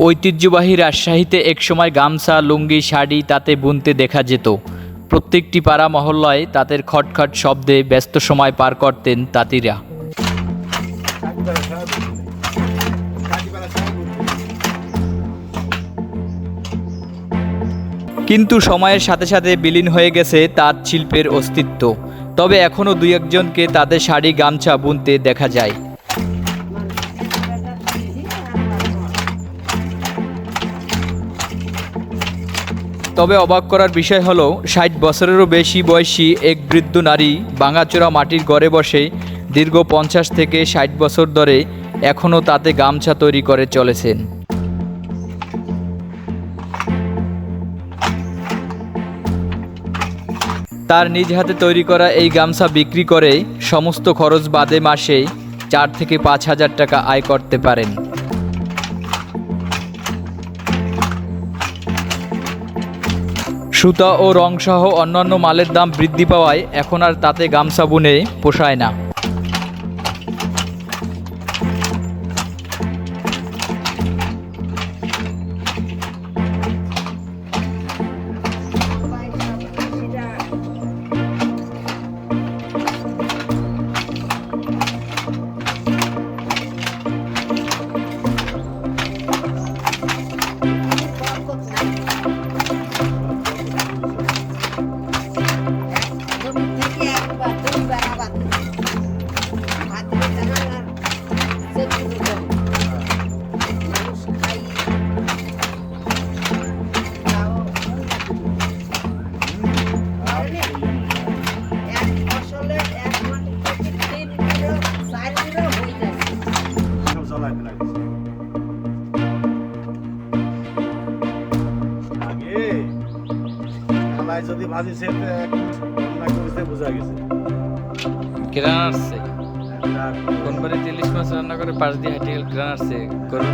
ঐতিহ্যবাহী রাজশাহীতে একসময় গামছা, লুঙ্গি, শাড়ি তাতে বুনতে দেখা যেত। প্রত্যেকটি পাড়া মহল্লায় তাদের খটখট শব্দে ব্যস্ত সময় পার করতেন তাঁতিরা। কিন্তু সময়ের সাথে সাথে বিলীন হয়ে গেছে তাঁত শিল্পের অস্তিত্ব। তবে এখনও দুই একজনকে তাদের শাড়ি, গামছা বুনতে দেখা যায়। তবে অবাক করার বিষয় হলো, ষাট বছরেরও বেশি বয়সী এক বৃদ্ধ নারী ভাঙাচোরা মাটির ঘরে বসে দীর্ঘ পঞ্চাশ থেকে ষাট বছর ধরে এখনও তাতে গামছা তৈরি করে চলেছেন। তার নিজ হাতে তৈরি করা এই গামছা বিক্রি করে সমস্ত খরচ বাদে মাসে চার থেকে পাঁচ হাজার টাকা আয় করতে পারেন। সুতা ও রংসহ অন্যান্য মালের দাম বৃদ্ধি পাওয়ায় এখন আর তাতে গামছা বুনে পোষায় না। কালাই যদি ভাজি সে রান্না করেছে বোঝা গেছে। গ্রান আসছে কোন বাড়ি ইলিশ মাছ রান্না করে পাশ দিয়ে হাঁটি গেল গ্রান আসছে গরুর